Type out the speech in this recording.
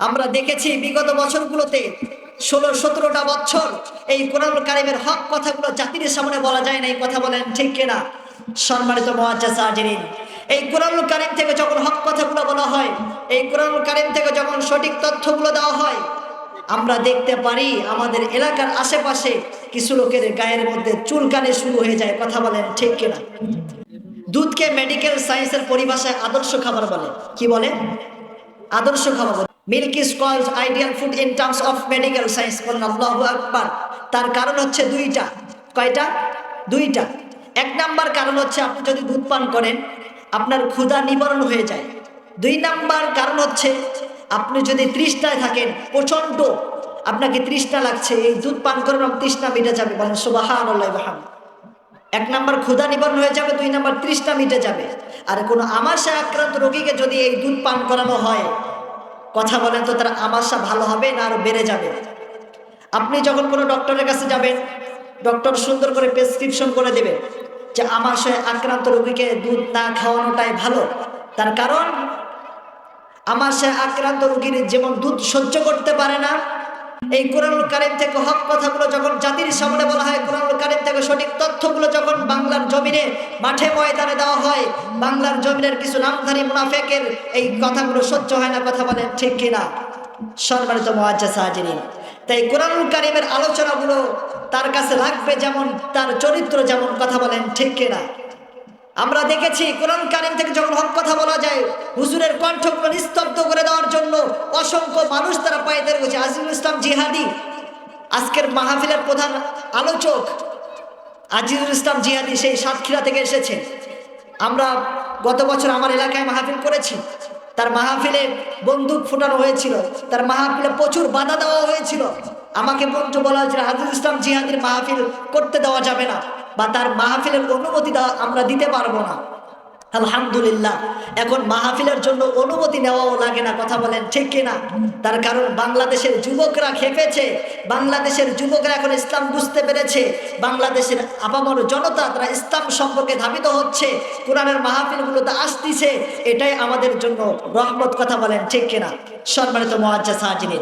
আমরা দেখেছি বিগত বছরগুলোতে ষোলো, সতেরোটা বছর এই কোরআন কারিমের হক কথাগুলো জাতির সামনে বলা যায় না, এই কথা বলেন ঠিক কিনা? সম্মানিত সাহাজিরিন, এই কোরআন কারিম থেকে যখন হক কথাগুলো বলা হয়, এই কোরআন কারিম থেকে যখন সঠিক তথ্যগুলো দেওয়া হয়, আমরা দেখতে পারি আমাদের এলাকার আশেপাশে কিছু লোকের গায়ের মধ্যে চুলকানি শুরু হয়ে যায়, কথা বলেন ঠিক কিনা? দুধকে মেডিকেল সায়েন্সের পরিভাষায় আদর্শ খাবার বলে। কি বলে? আদর্শ খাবার milk is called ideal food in terms of medical science বলেন, আল্লাহু আকবার। তার কারণ হচ্ছে দুইটা। কয়টা? দুইটা। এক নাম্বার কারণ হচ্ছে আপনি যদি দুধ পান করেন, আপনার ক্ষুধা নিবারণ হয়ে যায়। দুই নাম্বার কারণ হচ্ছে আপনি যদি তৃষ্ণায় থাকেন, প্রচণ্ড আপনাকে তৃষ্ণা লাগছে, এই দুধ পান এবং তৃষ্ণা মিটে যাবে। বলেন সুবাহান আল্লাহ এক নাম্বার ক্ষুধা নিবারণ হয়ে যাবে, দুই নাম্বার তৃষ্ণা মিটে যাবে। আর কোনো আমাশা আক্রান্ত রোগীকে যদি এই দুধ পান করানো হয় কথা বলেন তো তার আমাশা ভালো হবে না আরও বেড়ে যাবে। আপনি যখন কোনো ডক্টরের কাছে যাবেন ডক্টর সুন্দর করে প্রেসক্রিপশন করে দেবে যে আমাশয় আক্রান্ত রোগীকে দুধ না খাওয়ানোটাই ভালো। তার কারণ আমাশয় আক্রান্ত রোগীর যেমন দুধ সহ্য করতে পারে না, এই কোরআনুল কারিম থেকে হক কথাগুলো যখন জাতির সামনে বলা হয়, কোরআনুল কারিম থেকে সঠিক তথ্যগুলো যখন বাংলার জমিনে মাঠে ময়দানে দেওয়া হয়। বাংলার জমিনের কিছু নামধারী মুনাফেকের এই কথাগুলো সহ্য হয় না, কথা বলেন ঠিক কিনা? সম্মানিত মহাজ্জা সাহাজিনী তাই কোরআনুল কারিমের আলোচনাগুলো তার কাছে লাগবে যেমন, তার চরিত্র যেমন, কথা বলেন ঠিক কিনা? আমরা দেখেছি কোরআন কারিম থেকে যখন হক কথা বলা যায়, হুজুরের কণ্ঠগুলো নিস্তব্ধ করে দেওয়ার জন্য অসংখ্য মানুষ তারা পায়ে গেছে আজিজুল ইসলাম জিহাদি। আজকের মাহফিলের প্রধান আলোচক আজিজুল ইসলাম জিয়াদি সেই সাতক্ষীরা থেকে এসেছে আমরা গত বছর আমার এলাকায় মাহফিল করেছি। তার মাহফিলে বন্দুক ফুটানো হয়েছিল। তার মাহফিলে প্রচুর বাধা দেওয়া হয়েছিল। আমাকে বন্ধু বলা হয়েছিল হাজুল ইসলাম জিহাদির মাহফিল করতে দেওয়া যাবে না বা তার মাহফিলের অনুমতি আমরা দিতে পারব না। আলহামদুলিল্লাহ। এখন মাহফিলের জন্য অনুমতি নেওয়াও লাগে না, কথা বলেন ঠিক কিনা? তার কারণ বাংলাদেশের যুবকরা খেপেছে, বাংলাদেশের যুবকরা এখন ইসলাম বুঝতে পেরেছে, বাংলাদেশের আপামর জনতা, তারা ইসলাম সম্পর্কে ধাবিত হচ্ছে, কোরআনের মাহফিলগুলোতে আসতিছে, এটাই আমাদের জন্য রহমত, কথা বলেন ঠিক কিনা? সম্মানিত মহাজ্জা সাহাজিনী